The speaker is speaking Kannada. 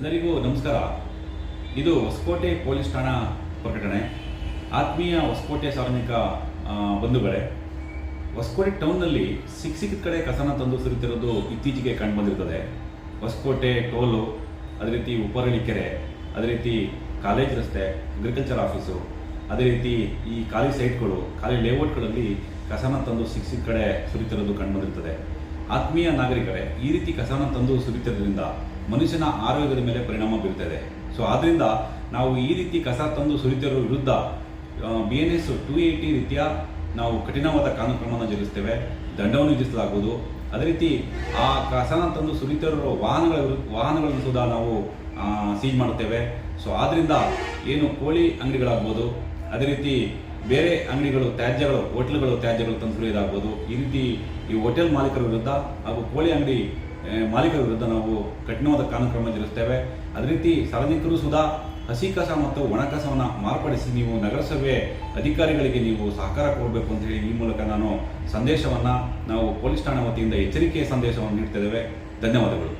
ಎಲ್ಲರಿಗೂ ನಮಸ್ಕಾರ. ಇದು ಹೊಸಕೋಟೆ ಪೊಲೀಸ್ ಠಾಣಾ ಪ್ರಕಟಣೆ. ಆತ್ಮೀಯ ಹೊಸಕೋಟೆ ಸಾರ್ವಜನಿಕ ಬಂಧುಗಳೇ, ಹೊಸಕೋಟೆ ಟೌನ್ನಲ್ಲಿ ಸಿಕ್ಕ ಕಡೆ ಕಸನ ತಂದು ಸುರಿತಿರೋದು ಇತ್ತೀಚೆಗೆ ಕಂಡು ಬಂದಿರ್ತದೆ. ಹೊಸಕೋಟೆ ಟೋಲು, ಅದೇ ರೀತಿ ಉಪರಳಿ ಕೆರೆ, ಅದೇ ರೀತಿ ಕಾಲೇಜ್ ರಸ್ತೆ ಅಗ್ರಿಕಲ್ಚರ್ ಆಫೀಸು ಅದೇ ರೀತಿ ಈ ಖಾಲಿ ಸೈಟ್ಗಳು ಖಾಲಿ ಲೇಔಟ್ಗಳಲ್ಲಿ ಕಸನ ತಂದು ಸಿಕ್ಕ ಸಿಕ್ಕ ಕಡೆ ಸುರಿತಿರೋದು ಕಂಡು ಬಂದಿರ್ತದೆ. ಆತ್ಮೀಯ ನಾಗರಿಕರೇ, ಈ ರೀತಿ ಕಸನ ತಂದು ಸುರಿತಿರೋದ್ರಿಂದ ಮನುಷ್ಯನ ಆರೋಗ್ಯದ ಮೇಲೆ ಪರಿಣಾಮ ಬೀರ್ತದೆ ಸೊ ಆದ್ದರಿಂದ ನಾವು ಈ ರೀತಿ ಕಸ ತಂದು ಸುರಿತಿರೋ ವಿರುದ್ಧ B N S two eighty ರೀತಿಯ ನಾವು ಕಠಿಣವಾದ ಕಾನೂನು ಕ್ರಮವನ್ನು ಜರುಗಿಸ್ತೇವೆ. ದಂಡವನ್ನು ವಿಧಿಸಲಾಗುವುದು. ಅದೇ ರೀತಿ ಆ ಕಸನ ತಂದು ಸುರಿತಿರೋ ವಾಹನಗಳ ವಾಹನಗಳನ್ನು ಸುಧಾ ನಾವು ಸೀಜ್ ಮಾಡುತ್ತೇವೆ. ಸೊ ಆದ್ದರಿಂದ ಏನು ಕೋಳಿ ಅಂಗಡಿಗಳಾಗ್ಬೋದು, ಅದೇ ರೀತಿ ಬೇರೆ ಅಂಗಡಿಗಳು, ತ್ಯಾಜ್ಯಗಳು, ಹೋಟೆಲ್ಗಳು, ತ್ಯಾಜ್ಯಗಳು ತಂದು ಈ ರೀತಿ ಈ ಹೋಟೆಲ್ ಮಾಲೀಕರ ವಿರುದ್ಧ ಹಾಗೂ ಕೋಳಿ ಅಂಗಡಿ ಮಾಲೀಕರ ವಿರುದ್ಧ ನಾವು ಕಠಿಣವಾದ ಕಾನೂನು ಕ್ರಮ ಜರುಗಿಸ್ತೇವೆ. ಅದೇ ರೀತಿ ಸಾರ್ವಜನಿಕರು ಸುಧಾ ಹಸಿ ಕಸ ಮತ್ತು ಒಣ ಕಸವನ್ನು ಮಾರ್ಪಡಿಸಿ ನೀವು ನಗರಸಭೆ ಅಧಿಕಾರಿಗಳಿಗೆ ನೀವು ಸಹಕಾರ ಕೊಡಬೇಕು ಅಂತ ಹೇಳಿ ಈ ಮೂಲಕ ನಾನು ಸಂದೇಶವನ್ನು ನಾವು ಪೊಲೀಸ್ ಠಾಣೆ ವತಿಯಿಂದ ಎಚ್ಚರಿಕೆಯ ಸಂದೇಶವನ್ನು ನೀಡ್ತಿದ್ದೇವೆ ಧನ್ಯವಾದಗಳು.